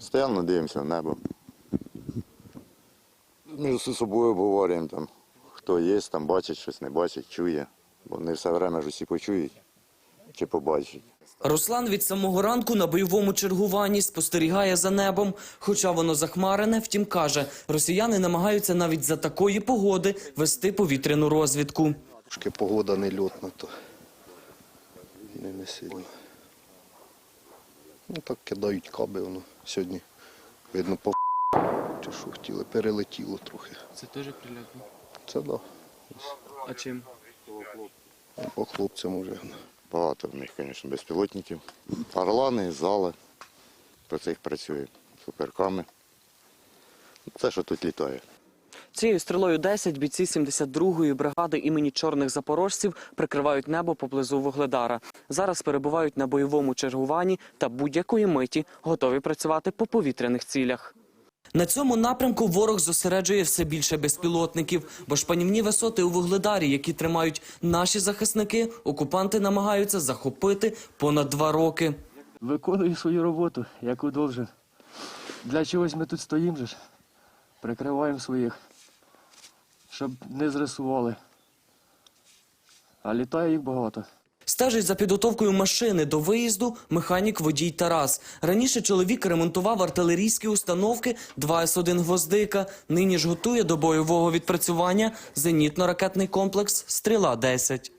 Стоянно дивимося в небо. Між собою обговорюємо там, хто є, там бачить щось, не бачить, чує. Бо не все время ж усі почують чи побачать. Руслан від самого ранку на бойовому чергуванні спостерігає за небом. Хоча воно захмарене, втім каже, росіяни намагаються навіть за такої погоди вести повітряну розвідку. Трошки погода не льотна, то не, не сильно. Ну так кидають каби, воно сьогодні видно по чи що хотіли, перелетіло трохи. Це теж прилятно. Це да. А чим? По хлопцям вже. Багато в них, звісно, безпілотників. Орлани, зали. Про цих працює. Суперками. Це, що тут літає. Цією стрілою 10 бійці 72-ї бригади імені чорних запорожців прикривають небо поблизу Вугледара. Зараз перебувають на бойовому чергуванні та будь-якої миті готові працювати по повітряних цілях. На цьому напрямку ворог зосереджує все більше безпілотників, бо шпанівні висоти у Вугледарі, які тримають наші захисники, окупанти намагаються захопити понад два роки. Виконую свою роботу, яку должен. Для чогось ми тут стоїмо ж. Прикриваємо своїх, щоб не зрисували. А літає їх багато. Стежить за підготовкою машини до виїзду механік водій Тарас. Раніше чоловік ремонтував артилерійські установки 2С1 «Гвоздика». Нині ж готує до бойового відпрацювання зенітно-ракетний комплекс «Стріла-10».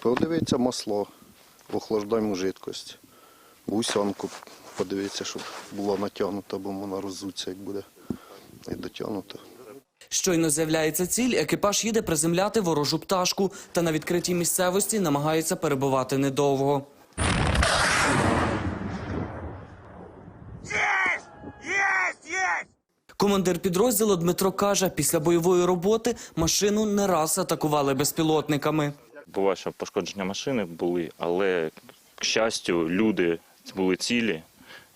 Подивиться масло, охлаждаємо жидкость. Гусянку подивитися, щоб була натягнута, бо вона розуться, як буде і дотягнута. Щойно з'являється ціль, екіпаж їде приземляти ворожу пташку та на відкритій місцевості намагається перебувати недовго. Командир підрозділу Дмитро каже, після бойової роботи машину не раз атакували безпілотниками. Буває, що пошкодження машини були, але, к щастю, люди були цілі.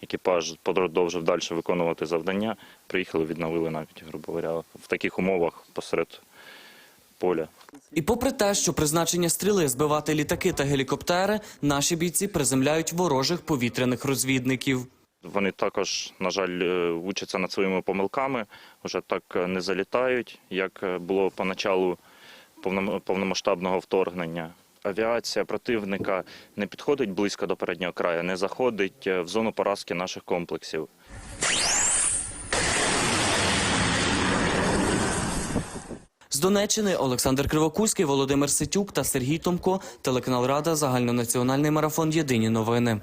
Екіпаж продовжив далі виконувати завдання. Приїхали, відновили навіть, грубо говоря, в таких умовах посеред поля. І попри те, що призначення стріли збивати літаки та гелікоптери, наші бійці приземляють ворожих повітряних розвідників. Вони також, на жаль, е, учаться над своїми помилками, вже так е, не залітають, як е, було поначалу повном- повномасштабного вторгнення. Авіація противника не підходить близько до переднього краю, не заходить е, в зону поразки наших комплексів. З Донеччини Олександр Кривокульський, Володимир Ситюк та Сергій Томко. Телеканал Рада. Загальнонаціональний марафон. Єдині новини.